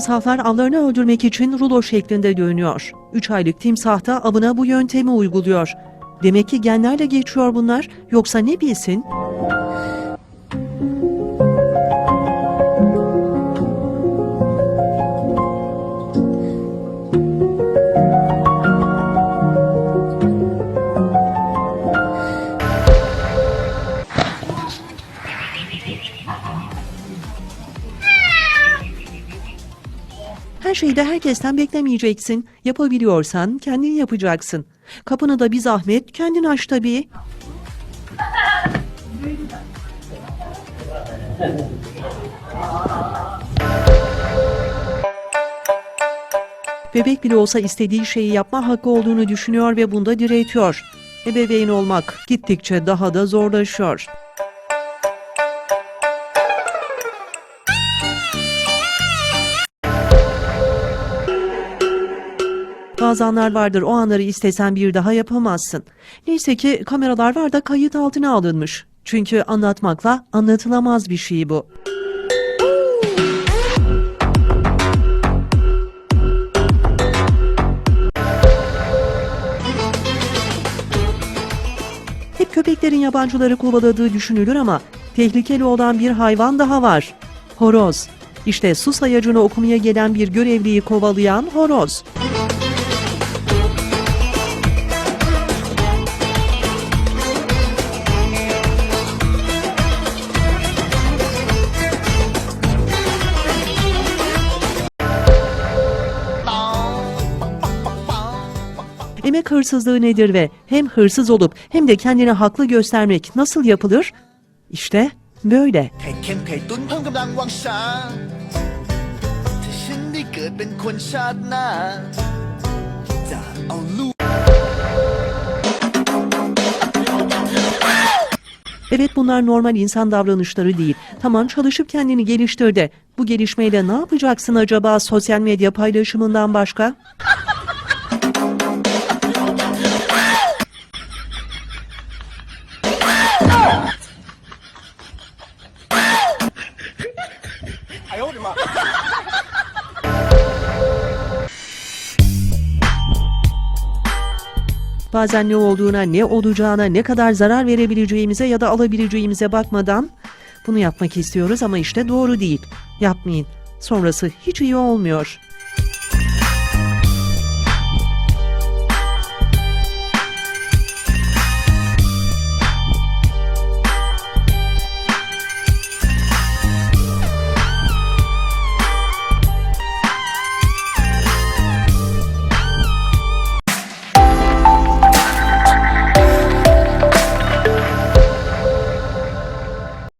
Timsahlar avlarını öldürmek için rulo şeklinde dönüyor. 3 aylık timsah da avına bu yöntemi uyguluyor. Demek ki genlerle geçiyor bunlar, yoksa ne bilsin? Her şeyi de herkesten beklemeyeceksin. Yapabiliyorsan kendin yapacaksın. Kapını da bir zahmet kendin aç tabii. Bebek bile olsa istediği şeyi yapma hakkı olduğunu düşünüyor ve bunda diretiyor. Ebeveyn olmak gittikçe daha da zorlaşıyor. Bazı anlar vardır o anları istesen bir daha yapamazsın. Neyse ki kameralar var da kayıt altına alınmış. Çünkü anlatmakla anlatılamaz bir şey bu. Hep köpeklerin yabancıları kovaladığı düşünülür ama tehlikeli olan bir hayvan daha var. Horoz. İşte su sayacını okumaya gelen bir görevliyi kovalayan horoz. Emek hırsızlığı nedir ve hem hırsız olup hem de kendini haklı göstermek nasıl yapılır? İşte böyle. Evet bunlar normal insan davranışları değil. Tamam çalışıp kendini geliştir de. Bu gelişmeyle ne yapacaksın acaba sosyal medya paylaşımından başka? Bazen ne olduğuna, ne olacağına, ne kadar zarar verebileceğimize ya da alabileceğimize bakmadan bunu yapmak istiyoruz ama işte doğru değil. Yapmayın. Sonrası hiç iyi olmuyor.